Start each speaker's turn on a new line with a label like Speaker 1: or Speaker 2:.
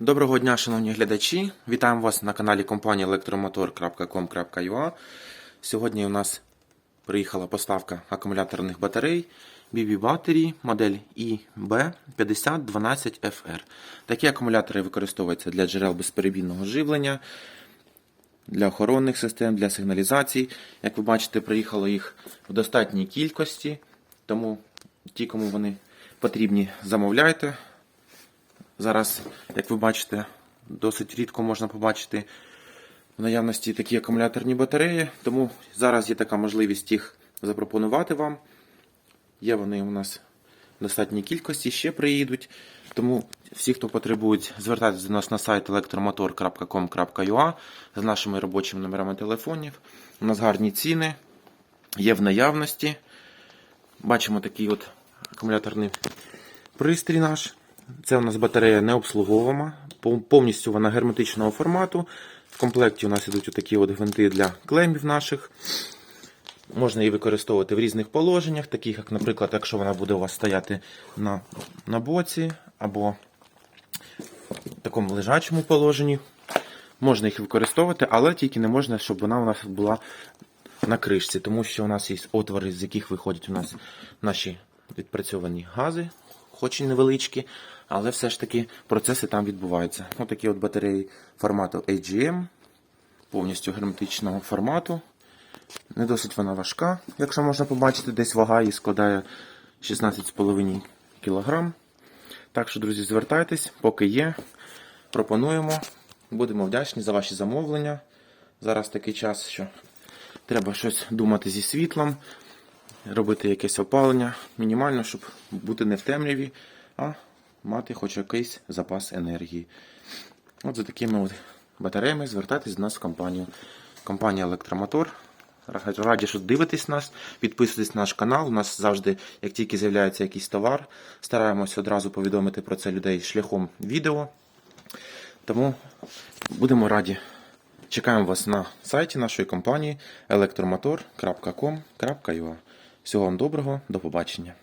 Speaker 1: Доброго дня, шановні глядачі. Вітаємо вас на каналі компанії electromotor.com.ua. Сьогодні у нас приїхала поставка акумуляторних батарей BB Battery модель IB5012FR. Такі акумулятори використовуються для джерел безперебійного живлення, для охоронних систем, для сигналізацій. Як ви бачите, приїхало їх в достатній кількості, тому ті, кому вони потрібні, замовляйте. Зараз, як ви бачите, досить рідко можна побачити в наявності такі акумуляторні батареї, тому зараз є така можливість їх запропонувати вам. Є вони у нас в достатній кількості, ще приїдуть. Тому всі, хто потребують, звертайтеся до нас на сайт electromotor.com.ua з нашими робочими номерами телефонів. У нас гарні ціни, є в наявності. Бачимо такий от акумуляторний пристрій наш. Це у нас батарея не обслуговувана, повністю вона герметичного формату. В комплекті у нас ідуть такі от гвинти для клемів наших. Можна її використовувати в різних положеннях, таких як, наприклад, якщо вона буде у вас стояти на, на боці або в такому лежачому положенні. Можна їх використовувати, але тільки не можна, щоб вона у нас була на кришці, тому що у нас є отвори, з яких виходять у нас наші відпрацьовані гази, хоч і невеличкі, але все ж таки процеси там відбуваються. Ось такі от батареї формату AGM, повністю герметичного формату. Не досить вона важка, якщо можна побачити, десь вага її складає 16,5 кг. Так що, друзі, звертайтесь, поки є. Пропонуємо. Будемо вдячні за ваші замовлення. Зараз такий час, що треба щось думати зі світлом, робити якесь опалення, мінімально, щоб бути не в темряві, а мати хоч якийсь запас енергії. От за такими от батареями звертайтесь до нас в компанію. Компанія Електромотор. Раді, що дивитесь нас, підписуйтесь на наш канал. У нас завжди, як тільки з'являється якийсь товар, стараємось одразу повідомити про це людей шляхом відео. Тому будемо раді. Чекаємо вас на сайті нашої компанії electromotor.com.ua. Всього вам доброго, до побачення.